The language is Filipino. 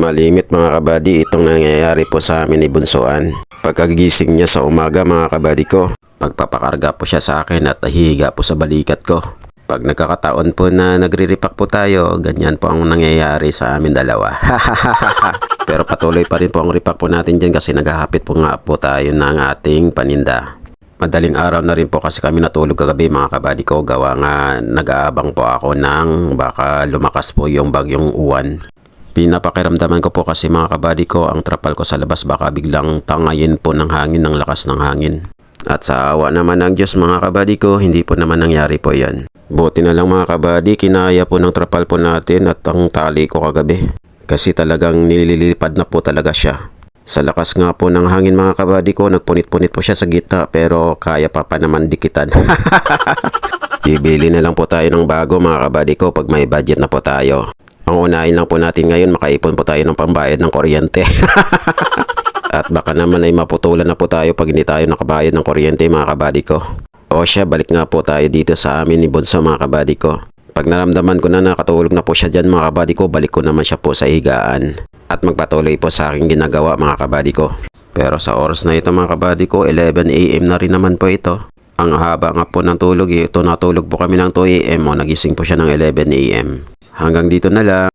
Malimit mga kabady itong nangyayari po sa amin ni Bunsoan. Pagkagising niya sa umaga mga kabady ko, magpapakarga po siya sa akin at hihiga po sa balikat ko. Pag nagkakataon po na nagre-repack po tayo, ganyan po ang nangyayari sa amin dalawa. Pero patuloy pa rin po ang repack po natin dyan kasi naghahapit po nga po tayo ng ating paninda. Madaling araw na rin po kasi kami natulog kagabi mga kabady ko gawa nga nag-aabang po ako ng baka lumakas po yung bagyong uwan. Pinapakiramdaman ko po kasi mga kabady ko ang trapal ko sa labas baka biglang tangayin po ng hangin ng lakas ng hangin. At sa awa naman ng Diyos mga kabady ko, hindi po naman nangyari po yan. Buti na lang mga kabady, kinaya po ng trapal po natin at ang tali ko kagabi. Kasi talagang nililipad na po talaga siya. Sa lakas nga po ng hangin mga kabady ko, nagpunit-punit po siya sa gitna pero kaya pa pa naman dikitan. Bibili na lang po tayo ng bago mga kabady ko pag may budget na po tayo. Ang unahin lang po natin ngayon, makaipon po tayo ng pambayad ng kuryente. At baka naman ay maputulan na po tayo pag hindi tayo nakabayad ng kuryente mga kabady ko. O siya, balik nga po tayo dito sa amin ni Bonso mga kabady ko. Pag naramdaman ko na nakatulog na po siya dyan mga kabady ko, balik ko naman siya po sa higaan. At magpatuloy po sa aking ginagawa mga kabady ko. Pero sa oras na ito mga kabady ko, 11am na rin naman po ito. Ang haba nga po ng tulog, ito natulog po kami ng 2am o nagising po siya ng 11am. Hanggang dito na lang.